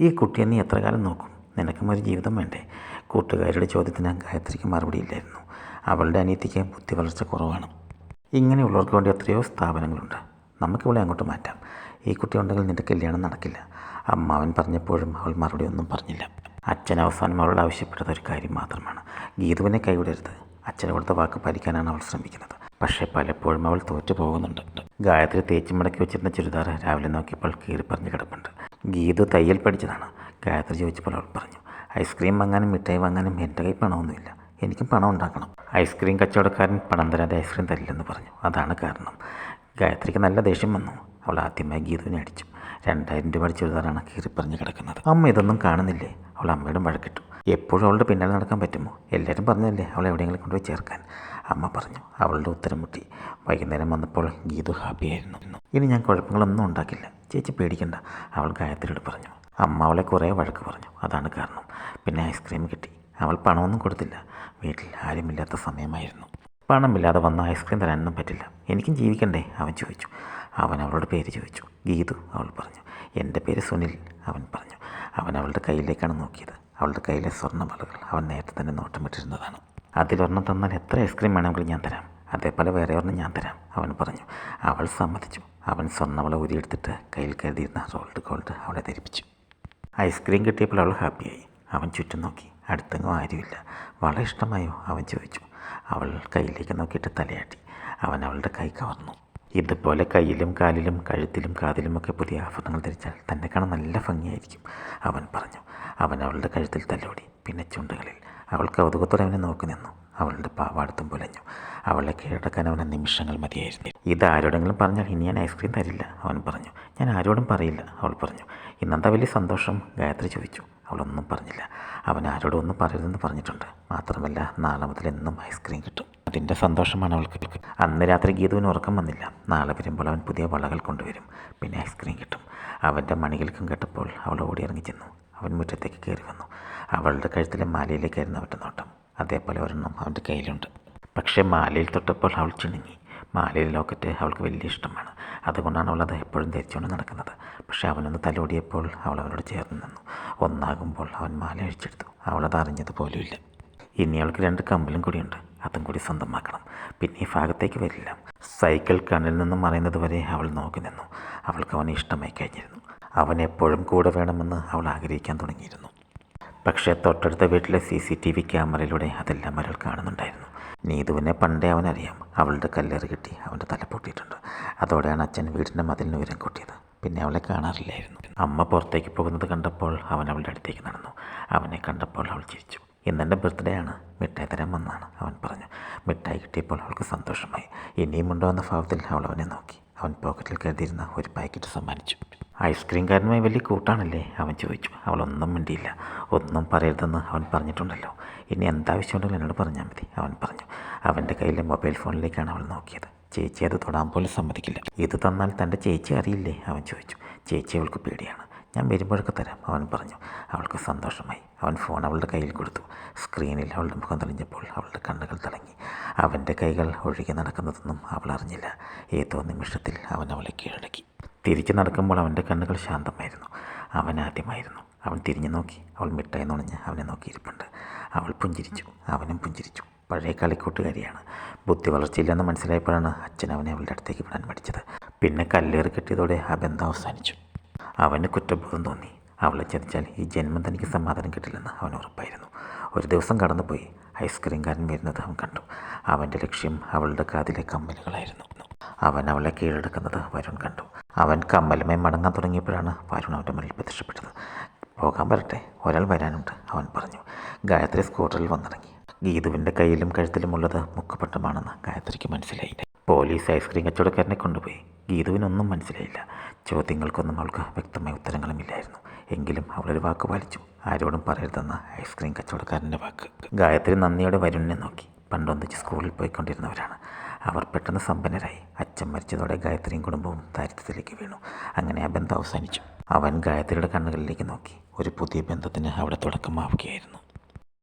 ഈ കുട്ടിയെ നീ എത്ര കാലം നോക്കും? നിനക്കും ഒരു ജീവിതം വേണ്ടേ? കൂട്ടുകാരുടെ ചോദ്യത്തിന് ഗായത്രിക്ക് മറുപടിയില്ലായിരുന്നു അവളുടെ അനിയത്തിക്ക് ബുദ്ധി വളർച്ച കുറവാണ്. ഇങ്ങനെയുള്ളവർക്ക് വേണ്ടി എത്രയോ സ്ഥാപനങ്ങളുണ്ട്. നമുക്കിവിടെ അങ്ങോട്ട് മാറ്റാം. ഈ കുട്ടി ഉണ്ടെങ്കിൽ നിന്റെ കല്യാണം നടക്കില്ല. അമ്മാവൻ പറഞ്ഞപ്പോഴും അവൾ മറുപടി ഒന്നും പറഞ്ഞില്ല. അച്ഛൻ അവസാനം അവളോട് ആവശ്യപ്പെട്ടത് ഒരു കാര്യം മാത്രമാണ്. ഗീതുവിനെ കൈവിടരുത്. അച്ഛൻ കൊടുത്ത വാക്ക് പാലിക്കാനാണ് അവൾ ശ്രമിക്കുന്നത്. പക്ഷേ പലപ്പോഴും അവൾ തോറ്റു പോകുന്നുണ്ട്. ഗായത്രി തേച്ചു മടക്കി വെച്ചിരുന്ന ചുരിദാർ രാവിലെ നോക്കിയപ്പോൾ കീറി പറഞ്ഞു കിടപ്പുണ്ട്. ഗീതു തയ്യൽ പഠിച്ചതാണ്. ഗായത്രി ചോദിച്ചപ്പോൾ അവൾ പറഞ്ഞു ഐസ്ക്രീം വാങ്ങാനും മിഠായി വാങ്ങാനും എന്റെ കയ്യിൽ പണമൊന്നുമില്ല. എനിക്കും പണം ഉണ്ടാക്കണം. ഐസ്ക്രീം കച്ചവടക്കാരൻ പണം തരാതെ ഐസ്ക്രീം തരില്ലെന്ന് പറഞ്ഞു. അതാണ് കാരണം. ഗായത്രിക്ക് നല്ല ദേഷ്യം വന്നു. അവൾ ആദ്യമായി ഗീതുവിനെ അടിച്ചു. രണ്ടായിരം രൂപ ചുരിദാറാണ് കീറിപ്പറഞ്ഞ് കിടക്കുന്നത്. അമ്മ ഇതൊന്നും കാണുന്നില്ലേ? അവൾ അമ്മയുടെ വഴക്കിട്ടു. എപ്പോഴും അവളുടെ പിന്നാലെ നടക്കാൻ പറ്റുമോ? എല്ലാവരും പറഞ്ഞല്ലേ അവൾ എവിടെയെങ്കിലും കൊണ്ടുപോയി ചേർക്കാൻ. അമ്മ പറഞ്ഞു. അവളുടെ ഉത്തരം മുട്ടി. വൈകുന്നേരം വന്നപ്പോൾ ഗീതു ഹാപ്പിയായിരുന്നു. ഇനി ഞാൻ കുഴപ്പങ്ങളൊന്നും ഉണ്ടാക്കില്ല. ചേച്ചി പേടിക്കണ്ട. അവൾ ഗായത്രിയോട് പറഞ്ഞു. അമ്മ അവളെ കുറേ വഴക്ക് പറഞ്ഞു. അതാണ് കാരണം. പിന്നെ ഐസ്ക്രീം കിട്ടി. അവൾ പണമൊന്നും കൊടുത്തില്ല. വീട്ടിൽ ആരുമില്ലാത്ത സമയമായിരുന്നു. പണമില്ലാതെ വന്ന ഐസ്ക്രീം തരാനൊന്നും പറ്റില്ല. എനിക്കും ജീവിക്കണ്ടേ? അവൻ ചോദിച്ചു. അവൻ അവളുടെ പേര് ചോദിച്ചു. ഗീതു അവൾ പറഞ്ഞു. എന്റെ പേര് സുനിൽ അവൻ പറഞ്ഞു. അവൻ അവളുടെ കയ്യിലേക്കാണ് നോക്കിയത്. അവളുടെ കയ്യിലെ സ്വർണ വളകൾ അവൻ നേരത്തെ തന്നെ നോട്ടമിട്ടിരുന്നതാണ്. അതിലൊരെണ്ണം തന്നാൽ എത്ര ഐസ്ക്രീം വേണമെങ്കിലും ഞാൻ തരാം. അതേപോലെ വേറെ ഒരെണ്ണം ഞാൻ തരാം അവൻ പറഞ്ഞു. അവൾ സമ്മതിച്ചു. അവൻ സ്വർണവള ഊരിയെടുത്തിട്ട് കയ്യിൽ കരുതിയിരുന്ന റോൾഡ് ഗോൾഡ് അവളെ ധരിപ്പിച്ചു. ഐസ്ക്രീം കിട്ടിയപ്പോൾ അവൾ ഹാപ്പിയായി. അവൻ ചുറ്റും നോക്കി. അടുത്തെങ്ങും ആരുമില്ല. വളരെ ഇഷ്ടമായോ? അവൻ ചോദിച്ചു. അവൾ കയ്യിലേക്ക് നോക്കിയിട്ട് തലയാട്ടി. അവൻ അവളുടെ കൈ കവർന്നു. ഇതുപോലെ കയ്യിലും കാലിലും കഴുത്തിലും കാതിലുമൊക്കെ പുതിയ ആഭരണങ്ങൾ ധരിച്ചാൽ തന്നെ കാണാൻ നല്ല ഭംഗിയായിരിക്കും അവൻ പറഞ്ഞു. അവൻ അവളുടെ കഴുത്തിൽ തലോടി. പിന്നെ ചുണ്ടുകളിൽ അവൾ കൗതുകത്തോടെ നോക്കി നിന്നു. അവളുടെ പാവാടത്തും പുലഞ്ഞു. അവളെ കീഴടക്കാൻ അവന് നിമിഷങ്ങൾ മതിയായിരുന്നു ഇത് ആരോടെങ്കിലും പറഞ്ഞാൽ ഇനി ഞാൻ ഐസ്ക്രീം തരില്ല അവൻ പറഞ്ഞു. ഞാൻ ആരോടും പറയില്ല അവൾ പറഞ്ഞു. ഇന്നെന്താ വലിയ സന്തോഷം? ഗായത്രി ചോദിച്ചു. അവളൊന്നും പറഞ്ഞില്ല. അവൻ ആരോടും ഒന്നും പറയരുതെന്ന് പറഞ്ഞിട്ടുണ്ട്. മാത്രമല്ല നാളെ മുതൽ എന്നും ഐസ്ക്രീം കിട്ടും. അതിന്റെ സന്തോഷമാണ് അവൾക്ക് അന്ന് രാത്രി ഗീതുവിന് ഉറക്കം വന്നില്ല. നാളെ വരുമ്പോൾ അവൻ പുതിയ വളകൾ കൊണ്ടുവരും. പിന്നെ ഐസ്ക്രീം കിട്ടും. അവന്റെ മണികൾക്കും കേട്ടപ്പോൾ അവൾ ഓടി ഇറങ്ങി ചെന്നു. അവൻ മുറ്റത്തേക്ക് കയറി വന്നു. അവളുടെ കഴുത്തിലെ മാലയിലേക്കായിരുന്നു അവന്റെ നോട്ടം. അതേപോലെ ഒരെണ്ണം അവന്റെ കയ്യിലുണ്ട്. പക്ഷേ മാലയിൽ തൊട്ടപ്പോൾ അവൾ ചിണുങ്ങി. മാലയിൽ ലോക്കറ്റ് അവൾക്ക് വലിയ ഇഷ്ടമാണ്. അതുകൊണ്ടാണ് അവൾ അത് എപ്പോഴും ധരിച്ചുകൊണ്ട് നടക്കുന്നത്. പക്ഷേ അവനൊന്ന് തലോടിയപ്പോൾ അവൾ അവനോട് ചേർന്ന് നിന്നു. ഒന്നാകുമ്പോൾ അവൻ മാല അഴിച്ചെടുത്തു. അവളത് അറിഞ്ഞതുപോലുമില്ല ഇനി അവൾക്ക് രണ്ട് കമ്പലും കൂടിയുണ്ട്. അതും കൂടി സ്വന്തമാക്കണം. പിന്നെ ഈ ഭാഗത്തേക്ക് വരില്ല. സൈക്കിൾ കണ്ണിൽ നിന്നും മറയുന്നത് വരെ അവൾ നോക്കി നിന്നു. അവൾക്ക് അവനെ ഇഷ്ടമായി കഴിഞ്ഞിരുന്നു. അവൻ എപ്പോഴും കൂടെ വേണമെന്ന് അവൾ ആഗ്രഹിക്കാൻ തുടങ്ങിയിരുന്നു. പക്ഷേ തൊട്ടടുത്ത വീട്ടിലെ സി സി ടി വി ക്യാമറയിലൂടെ അതെല്ലാം ഒരാൾ കാണുന്നുണ്ടായിരുന്നു. നീതുവിനെ പണ്ടേ അവനറിയാം. അവളുടെ കല്ലേറ് കിട്ടി അവന്റെ തല പൊട്ടിയിട്ടുണ്ട്. അതോടെയാണ് അച്ഛൻ വീടിന്റെ മതിലിന് ഉയരം കൂട്ടിയത്. പിന്നെ അവളെ കാണാറില്ലായിരുന്നു. അമ്മ പുറത്തേക്ക് പോകുന്നത് കണ്ടപ്പോൾ അവൻ അവളുടെ അടുത്തേക്ക് നടന്നു. അവനെ കണ്ടപ്പോൾ അവൾ ചിരിച്ചു. ഇന്നെന്റെ ബർത്ത്ഡേ ആണ്. മിഠായി തരാൻ വന്നാണ് അവൻ പറഞ്ഞു. മിഠായി കിട്ടിയപ്പോൾ അവൾക്ക് സന്തോഷമായി. ഇനിയും ഉണ്ടോ എന്ന ഭാവത്തിൽ അവൾ അവനെ നോക്കി. അവൻ പോക്കറ്റിൽ കരുതിയിരുന്ന ഒരു പാക്കറ്റ് സമ്മാനിച്ചു. ഐസ്ക്രീംകാരനുമായി വലിയ കൂട്ടാണല്ലേ? അവൻ ചോദിച്ചു. അവളൊന്നും മിണ്ടിയില്ല. ഒന്നും പറയരുതെന്ന് അവൻ പറഞ്ഞിട്ടുണ്ടല്ലോ. ഇനി എന്താവശ്യമുണ്ടെങ്കിലും എന്നോട് പറഞ്ഞാൽ മതി അവൻ പറഞ്ഞു. അവന്റെ കയ്യിലെ മൊബൈൽ ഫോണിലേക്കാണ് അവൾ നോക്കിയത്. ചേച്ചി അത് തൊടാൻ പോലും സമ്മതിക്കില്ല. ഇത് തന്നാൽ തന്റെ ചേച്ചി അറിയില്ലേ? അവൻ ചോദിച്ചു. ചേച്ചി അവൾക്ക് പേടിയാണ്. ഞാൻ വരുമ്പോഴൊക്കെ തരാം അവൻ പറഞ്ഞു. അവൾക്ക് സന്തോഷമായി. അവൻ ഫോൺ അവളുടെ കയ്യിൽ കൊടുത്തു. സ്ക്രീനിൽ അവളുടെ മുഖം തെളിഞ്ഞപ്പോൾ അവളുടെ കണ്ണുകൾ തിളങ്ങി. അവന്റെ കൈകൾ ഒഴുകി നടക്കുന്നതൊന്നും അവൾ അറിഞ്ഞില്ല. ഏതോ നിമിഷത്തിൽ അവൻ അവളെ കീഴടക്കി. തിരിച്ചു നടക്കുമ്പോൾ അവന്റെ കണ്ണുകൾ ശാന്തമായിരുന്നു. അവൻ ആദ്യമായിരുന്നു. അവൻ തിരിഞ്ഞു നോക്കി. അവൾ മിഠായി നുണഞ്ഞ് അവനെ നോക്കിയിരിപ്പുണ്ട്. അവൾ പുഞ്ചിരിച്ചു. അവനും പുഞ്ചിരിച്ചു. പഴയ കളിക്കൂട്ടുകാരിയാണ്. ബുദ്ധി വളർച്ചയില്ലെന്ന് മനസ്സിലായപ്പോഴാണ് അച്ഛൻ അവനെ അവളുടെ അടുത്തേക്ക് വിടാൻ പഠിച്ചത് പിന്നെ കല്ലേറ് കെട്ടിയതോടെ ആ ബന്ധം അവസാനിച്ചു. അവന് കുറ്റബോധം തോന്നി. അവളെ ചതിച്ചാൽ ഈ ജന്മം തനിക്ക് സമാധാനം കിട്ടില്ലെന്ന് അവൻ ഉറപ്പായിരുന്നു. ഒരു ദിവസം കടന്നുപോയി. ഐസ്ക്രീംകാരൻ വരുന്നത് അവൻ കണ്ടു. അവന്റെ ലക്ഷ്യം അവളുടെ കാതിലെ കമ്മലുകളായിരുന്നു. അവൻ അവളെ കീഴടക്കുന്നത് വരുൺ കണ്ടു. അവൻ കമ്മലുമായി മടങ്ങാൻ തുടങ്ങിയപ്പോഴാണ് വരുൺ അവന്റെ മുന്നിൽ പ്രത്യക്ഷപ്പെട്ടത്. പോകാൻ വരട്ടെ ഒരാൾ വരാനുണ്ട് അവൻ പറഞ്ഞു. ഗായത്രി സ്കൂട്ടറിൽ വന്നിറങ്ങി. ഗീതുവിന്റെ കയ്യിലും കഴുത്തിലുമുള്ളത് മുക്കുപട്ടമാണെന്ന് ഗായത്രിക്ക് മനസ്സിലായി പോലീസ് ഐസ്ക്രീം കച്ചവടക്കാരനെ കൊണ്ടുപോയി. ഗീതുവിനൊന്നും മനസ്സിലായില്ല. ചോദ്യങ്ങൾക്കൊന്നും അവൾക്ക് വ്യക്തമായ ഉത്തരങ്ങളുമില്ലായിരുന്നു. എങ്കിലും അവളൊരു വാക്ക് പാലിച്ചു. ആരോടും പറയരുതെന്ന ഐസ്ക്രീം കച്ചവടക്കാരന്റെ വാക്ക്. ഗായത്രി നന്ദിയോടെ വരുണിനെ നോക്കി. പണ്ടൊന്നിച്ച് സ്കൂളിൽ പോയിക്കൊണ്ടിരുന്നവരാണ്. അവർ പെട്ടെന്ന് സമ്പന്നരായി. അച്ഛൻ മരിച്ചതോടെ ഗായത്രിയും കുടുംബവും ദാരിദ്ര്യത്തിലേക്ക് വീണു. അങ്ങനെ ആ ബന്ധം അവസാനിച്ചു. അവൻ ഗായത്രിയുടെ കണ്ണുകളിലേക്ക് നോക്കി. ഒരു പുതിയ ബന്ധത്തിന് അവിടെ തുടക്കമാവുകയായിരുന്നു.